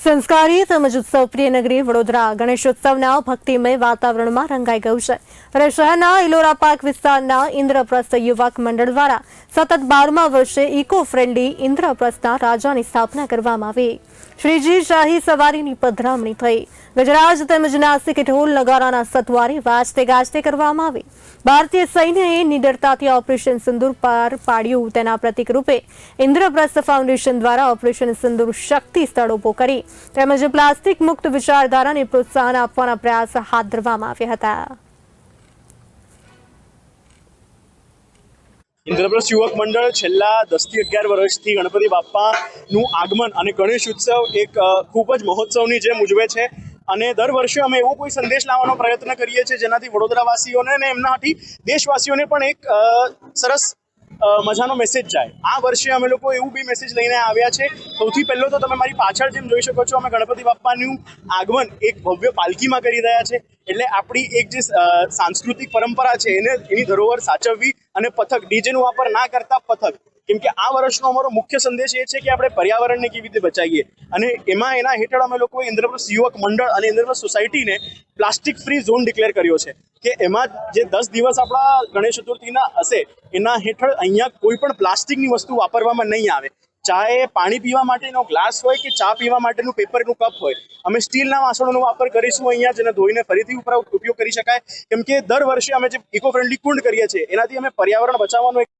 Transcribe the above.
સંસ્કારી તેમજ ઉત્સવપ્રિય નગરી વડોદરા ગણેશોત્સવના ભક્તિમય વાતાવરણમાં રંગાઈ ગયું છે. ત્યારે શહેરના ઇલોરા પાર્ક વિસ્તારના ઇન્દ્રપ્રસ્થ યુવક મંડળ દ્વારા સતત બારમા વર્ષે ઇકો ફ્રેન્ડલી ઇન્દ્રપ્રસ્થના રાજાની સ્થાપના કરવામાં આવી. શ્રીજી શાહી સવારીની પધરામણી થઈ. ગજરાજ તેમજ નાસિક ઢોલ નગારાના સતવારે વાજતે ગાજતે કરવામાં આવી. ભારતીય સૈન્યએ નિડરતાથી ઓપરેશન સિંદુર પાર પાડ્યું. તેના પ્રતિક રૂપે ઇન્દ્રપ્રસ્થ ફાઉન્ડેશન દ્વારા ઓપરેશન સિંદુર શક્તિ સ્થળ ઊભો કરી તેમજ પ્લાસ્ટિક મુક્ત વિચારધારાને પ્રોત્સાહન આપવાના પ્રયાસ હાથ ધરવામાં આવ્યા હતા. ઇન્દ્રપ્રસ્થ યુવક મંડળ છેલ્લા દસથી અગિયાર વર્ષથી ગણપતિ બાપ્પાનું આગમન અને ગણેશ ઉત્સવ એક ખૂબ જ મહોત્સવની જેમ ઉજવે છે. અને દર વર્ષે અમે એવો કોઈ સંદેશ લાવવાનો પ્રયત્ન કરીએ છીએ જેનાથી વડોદરાવાસીઓને અને એમનાથી દેશવાસીઓને પણ એક સરસ મજાનો મેસેજ જાય. આ વર્ષે અમે લોકો એવું બી મેસેજ લઈને આવ્યા છે. સૌથી પહેલો તો તમે મારી પાછળ જેમ જોઈ શકો છો, અમે ગણપતિ બાપ્પાનું આગમન એક ભવ્ય પાલખીમાં કરી રહ્યા છે. એટલે આપણી એક જે સાંસ્કૃતિક પરંપરા છે, એને એની ધરોહર સાચવવી અને પથક, ડીજેનો વાપર ના કરતા પથક. કેમ કે આ વર્ષનો અમારો મુખ્ય સંદેશ એ છે કે આપણે પર્યાવરણને કેવી રીતે બચાવીએ. અને એમાં એના હેઠળ અમે લોકોએ ઇન્દ્રપ્રસ્થ યુવક મંડળ અને ઇન્દ્રપ્રસ્થ સોસાયટીને પ્લાસ્ટિક ફ્રી ઝોન ડિક્લેર કર્યો છે. કે એમાં જે દસ દિવસ આપણા ગણેશ ચતુર્થીના હશે, એના હેઠળ અહીંયા કોઈ પણ પ્લાસ્ટિકની વસ્તુ વાપરવામાં નહીં આવે. ચાહે પાણી પીવા માટેનો ગ્લાસ હોય કે ચા પીવા માટેનું પેપરનું કપ હોય, અમે સ્ટીલના વાસણોનો વાપર કરીશું અહીંયા જેને ધોઈને ફરીથી ઉપર ઉપયોગ કરી શકાય. કેમ કે દર વર્ષે અમે જે ઇકો ફ્રેન્ડલી કુંડ કરીએ છીએ, એનાથી અમે પર્યાવરણ બચાવવાનો એક